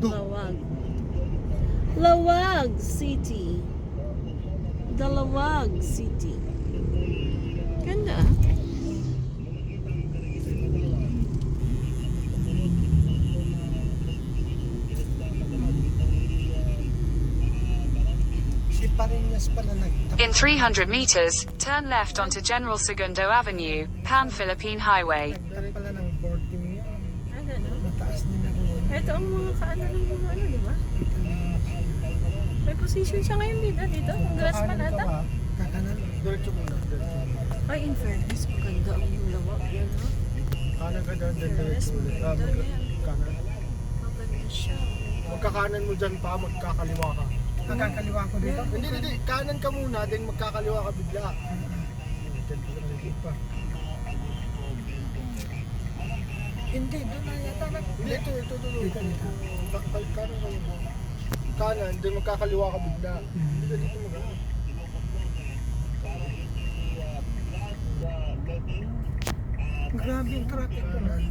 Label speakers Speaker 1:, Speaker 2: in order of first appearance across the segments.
Speaker 1: Lawag. Lawag City. Dalawag City. Ganda. ah.
Speaker 2: In 300 meters, turn left onto General Segundo Avenue, Pan Philippine Highway.
Speaker 1: Ano, no?
Speaker 3: Mataas din ako.
Speaker 1: Ito ang mga kaano ng mga ano, di ba? May position siya ngayon dito, dito. Ang grass pa nata.
Speaker 3: Kakanan. Diretso muna. Diretso muna.
Speaker 1: Ay, in fairness, maganda ang lawak yan, ha?
Speaker 3: Kanan ka
Speaker 1: Yes,
Speaker 3: Diretso ulit. Ah,
Speaker 1: yan.
Speaker 3: Kanan.
Speaker 1: Maganda siya.
Speaker 3: Magkakanan mo dyan pa, magkakaliwa ka. Magkakaliwa ko dito? Hindi, hindi. Kanan ka muna, then magkakaliwa ka bigla. Dyan ka lang Hindi, doon na yata. Hindi, ito, ito, ito. Dito, dito. Kal- Kanan ka muna. Kanan, then magkakaliwa ka bigla. Hindi ka dito mag Grabe yung traffic doon.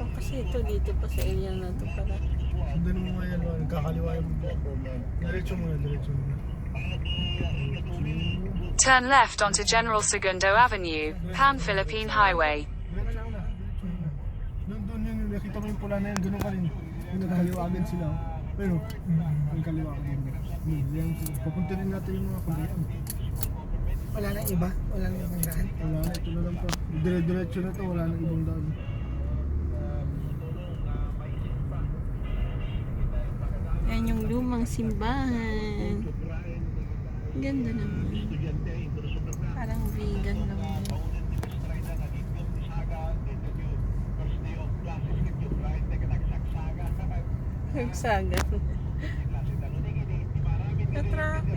Speaker 1: Oh, kasi ito, dito pa sa area na to pala.
Speaker 3: Sundan mo nga yan, nagkakaliwa yung Diretso muna, diretso muna.
Speaker 2: Turn left onto General Segundo Avenue, Pan Philippine Highway.
Speaker 3: Nakita mo yung pula na yan, doon ka rin. Yung nagkaliwagan sila. Pero, yung kaliwa ka din. Yun, yan, papunta rin natin yung mga kulihan.
Speaker 4: Wala nang iba? Wala nang ibang daan?
Speaker 3: Wala na, ito na lang pa. Dire-diretso na to, wala nang ibang daan.
Speaker 1: Yan yung lumang simbahan. Ganda naman. Parang vegan naman. Nagsagan. Katraffic.